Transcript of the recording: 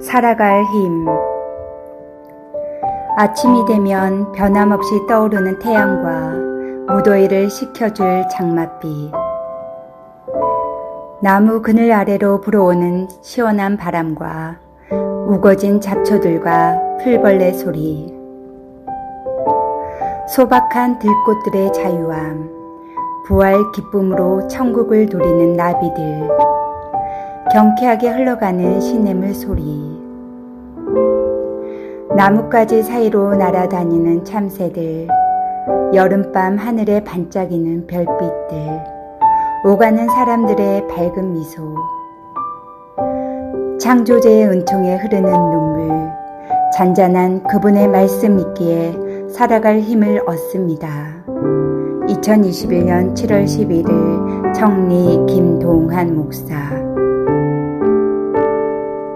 살아갈 힘. 아침이 되면 변함없이 떠오르는 태양과 무더위를 식혀줄 장맛비. 나무 그늘 아래로 불어오는 시원한 바람과 우거진 잡초들과 풀벌레 소리. 소박한 들꽃들의 자유함. 부활 기쁨으로 천국을 누리는 나비들. 경쾌하게 흘러가는 시냇물 소리. 나뭇가지 사이로 날아다니는 참새들. 여름밤 하늘에 반짝이는 별빛들. 오가는 사람들의 밝은 미소. 창조제의 은총에 흐르는 눈물. 잔잔한 그분의 말씀 있기에 살아갈 힘을 얻습니다. 2021년 7월 11일 청리 김동한 목사